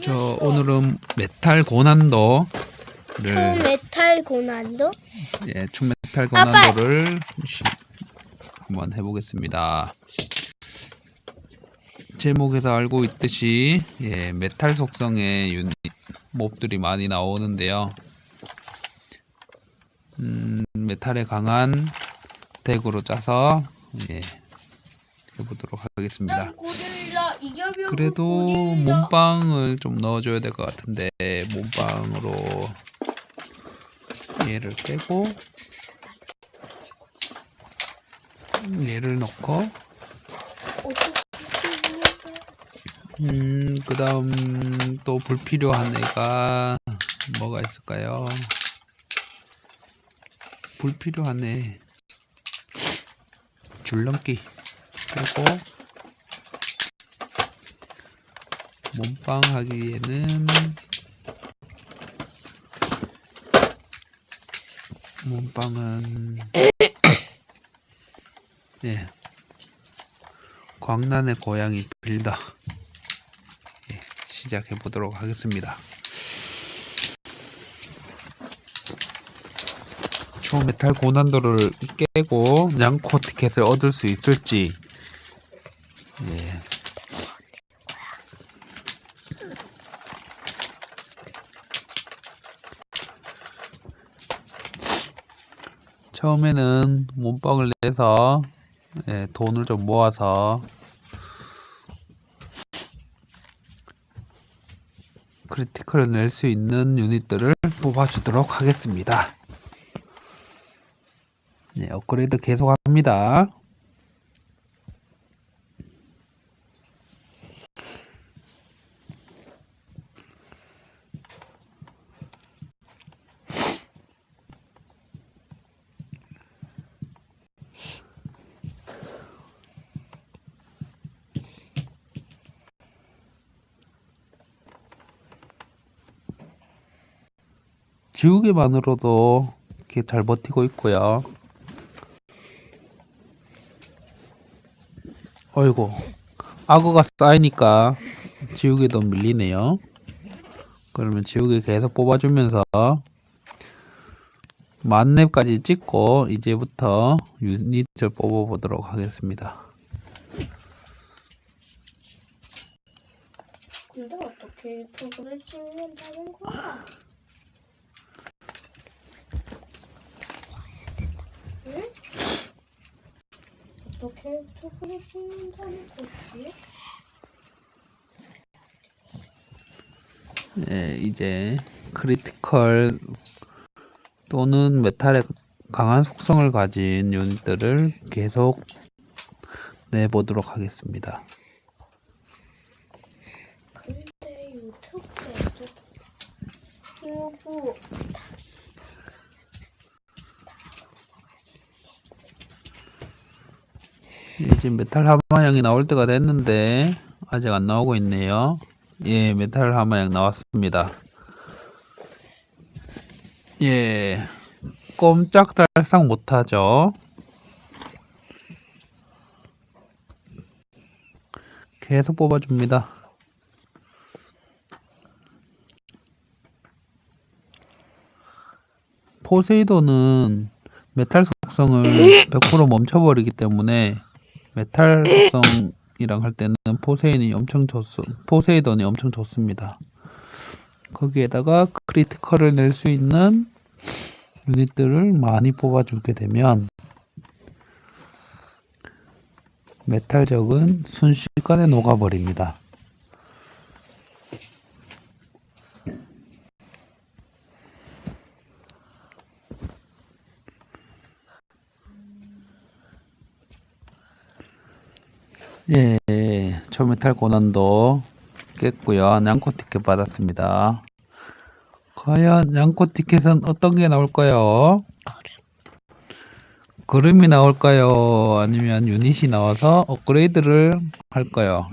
저 오늘은 메탈 고난도를 처음 메탈 고난도? 예, 충메탈 고난도를 시- 한번 해보겠습니다. 제목에서 알고 있듯이 예, 메탈 속성의 유닛 몹들이 많이 나오는데요. 음, 메탈에 강한 덱으로 짜서 예, 해보도록 하겠습니다. 그래도 몸빵을 좀 넣어줘야 될 것 같은데 몸빵으로 얘를 빼고 얘를 넣고 음, 그 다음 또 불필요한 애가 뭐가 있을까요? 불필요한 애 줄넘기 빼고 몸빵 하기에는 몸빵은 예 광란의 고양이 빌더 예, 시작해 보도록 하겠습니다. 초메탈 고난도를 깨고 양코 티켓을 얻을 수 있을지 예, 처음에는 몸빵을 내서 예, 돈을 좀 모아서 크리티컬을 낼 수 있는 유닛들을 뽑아주도록 하겠습니다. 예, 업그레이드 계속합니다. 지우개만으로도 이렇게 잘 버티고 있고요. 어이구, 악어가 쌓이니까 지우개도 밀리네요. 그러면 지우개 계속 뽑아주면서 만렙까지 찍고 이제부터 유닛을 뽑아보도록 하겠습니다. 근데 어떻게 표를 찍는다는 거야? 어떻게 표를 찍는다는 거지? 예, 이제 크리티컬 또는 메탈의 강한 속성을 가진 유닛들을 계속 내보도록 하겠습니다. 근데 유튜브에도 유부 이제 메탈 하마양이 나올 때가 됐는데 아직 안 나오고 있네요. 예, 메탈 하마양 나왔습니다. 예, 꼼짝달싹 못하죠. 계속 뽑아줍니다. 포세이돈은 메탈 속성을 100% 멈춰버리기 때문에 메탈 속성이랑 할 때는 포세이돈이 엄청 좋, 포세이돈이 엄청 좋습니다. 거기에다가 크리티컬을 낼 수 있는 유닛들을 많이 뽑아주게 되면 메탈적은 순식간에 녹아버립니다. 예, 초메탈 고난도 깼고요. 냥코 티켓 받았습니다. 과연 냥코 티켓은 어떤 게 나올까요? 그름이 나올까요? 아니면 유닛이 나와서 업그레이드를 할까요?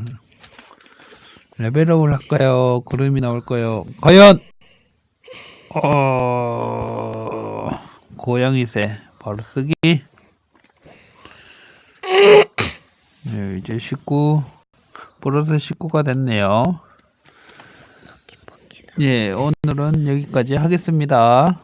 레벨업을 할까요? 그름이 나올까요? 과연 어... 고양이새 바로 쓰기 네, 이제 19 플러스 19가 됐네요. 예, 오늘은 여기까지 하겠습니다.